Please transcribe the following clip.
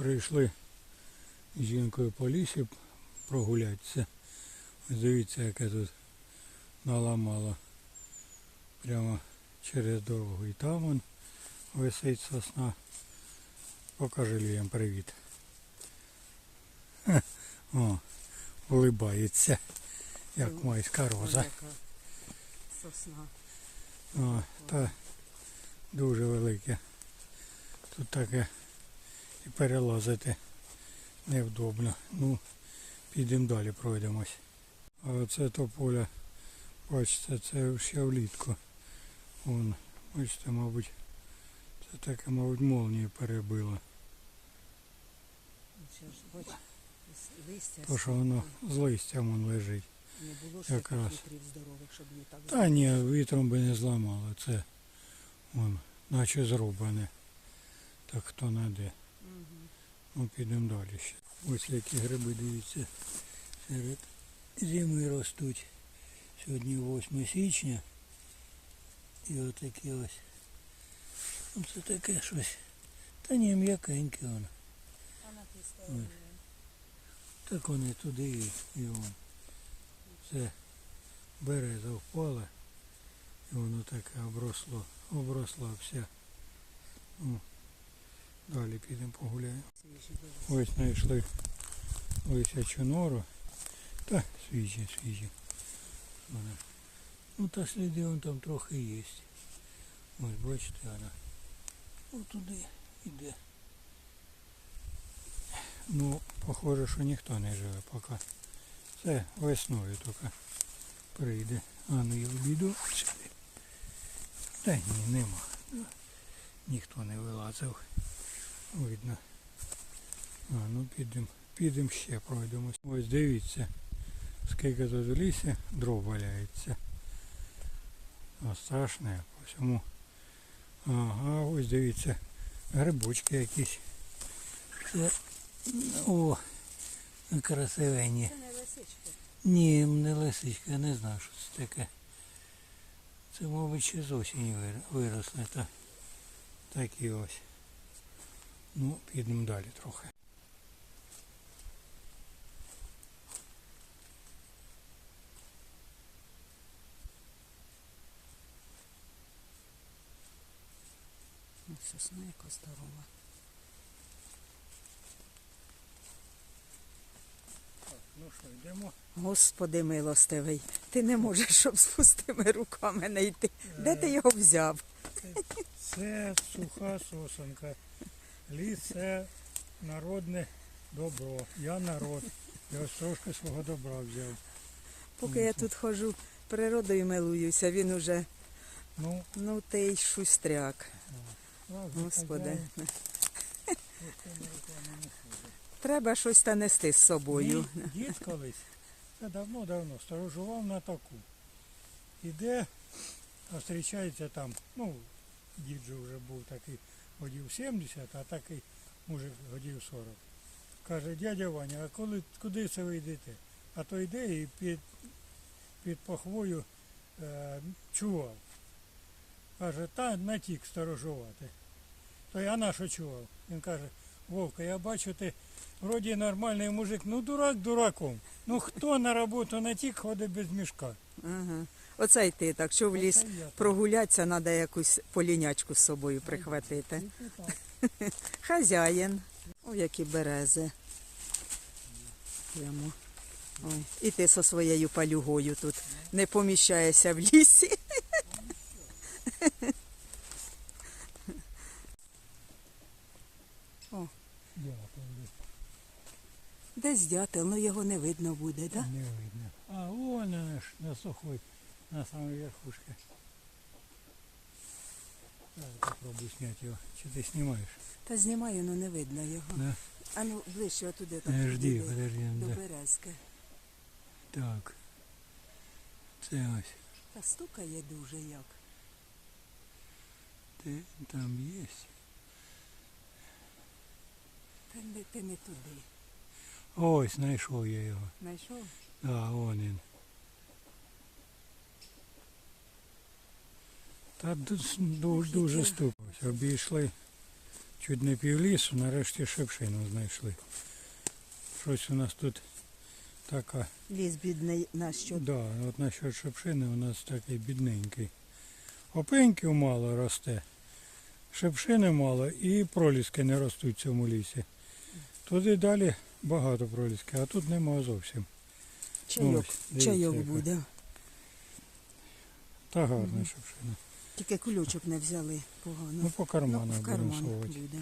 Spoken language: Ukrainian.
Прийшли з жінкою по лісі прогулятися. Дивіться, яке тут наламало прямо через дорогу. І там вон висить сосна. Покажи людям привіт. О, улибається, як майська роза. Сосна. О, та дуже велике. Тут таке і перелазити невдобно. Ну, підемо далі пройдемось. А оце то поле, бачите, це ще влітку. Вон, бачите, мабуть, це таке, мабуть, молнію перебило. То, що воно з листям вон лежить. Не було якраз. здорових, щоб її так Та ні, вітром би не зламало. Це вон, наче зрубане. Так хто наде. Ну, підемо далі ще. Ось які гриби, дивіться, серед зими ростуть. Сьогодні 8 січня. І отакі ось. Ну, це таке щось. Та ні, м'якеньке воно. Тій. Так вони туди і, і вон. Це береза впала. І воно таке обросло. Обросла вся. Ну, далі підемо погуляємо. Ось знайшли лисячу нору. Та свіжі, свіжі. Ну та сліди вон там трохи є. Ось бачите вона. Ось йде. Ну, похоже, що ніхто не живе поки. Це весною тільки прийде. А ну я обійду сюди. Та ні, нема. Ніхто не вилазив. Видно. А, ну підемо підем ще пройдемось. Ось дивіться, скільки тут в лісі дров валяється. А страшне по всьому. Ага, ось дивіться, грибочки якісь. Це, о, красивенні. Це не лисички. Ні, не лисичка, я не знаю, що це таке. Це, мабуть, ще з осені вир- виросли. Та, такі ось. Ну, підемо далі трохи. Ну, Сосна яка здорова. Так, ну що, йдемо. Господи милостивий, ти не можеш, щоб з пустими руками не йти. Де ти його взяв? Це суха сосенка. Ліс це народне добро. Я народ. Я ось трошки свого добра взяв. Поки я тут ходжу, природою милуюся, він уже, Ну, ну ти й шустряк. Господи. не ходить. Треба щось та нести з собою. Мій дід колись, це давно-давно, сторожував на таку. Іде, а зустрічається там, ну, дід же вже був такий годів 70, а такий мужик годів 40. Каже, дядя Ваня, а коли, куди це ви йдете? А то йде і під, під пахвою е, чував. Каже, та натік сторожувати. То я на що чував? Він каже, Вовка, я бачу, ти вроді нормальний мужик, ну дурак дураком. Ну хто на роботу натік ходить без мішка? Ага. Оце й ти так, що в ліс прогулятися, треба якусь полінячку з собою прихватити. Хазяїн. О, які берези. Прямо. Ой. І ти зі своєю палюгою тут не поміщаєшся в лісі. Дякую. Десь дятел, ну його не видно буде, так? Да? Не видно. А вон на сухой, на самой верхушке. Давай попробуй снять его. Что ты снимаешь? Та знімаю, ну не видно його. Да? А ну ближче отуди так. Подожди, туди, подожди. До Да. березки. Так. Це ось. Та стукає дуже як. Ти там есть. Та не, ти не туди. Ось, знайшов я його. Знайшов? А, вон він. Та дуже, дуже ступ. Ось Обійшли чуть не півлісу, нарешті шипшину знайшли. Щось у нас тут така. Ліс бідний на що. Да, от насчет шипшини у нас такий бідненький. Опеньків мало росте, шипшини мало і проліски не ростуть в цьому лісі. Туди далі багато пролісків, а тут нема зовсім. Чайок, ось, дивіться, чайок яка. буде. Та гарна шипшина. Тільки кульочок не взяли погано. Ну по карману. Ну, в карман буде.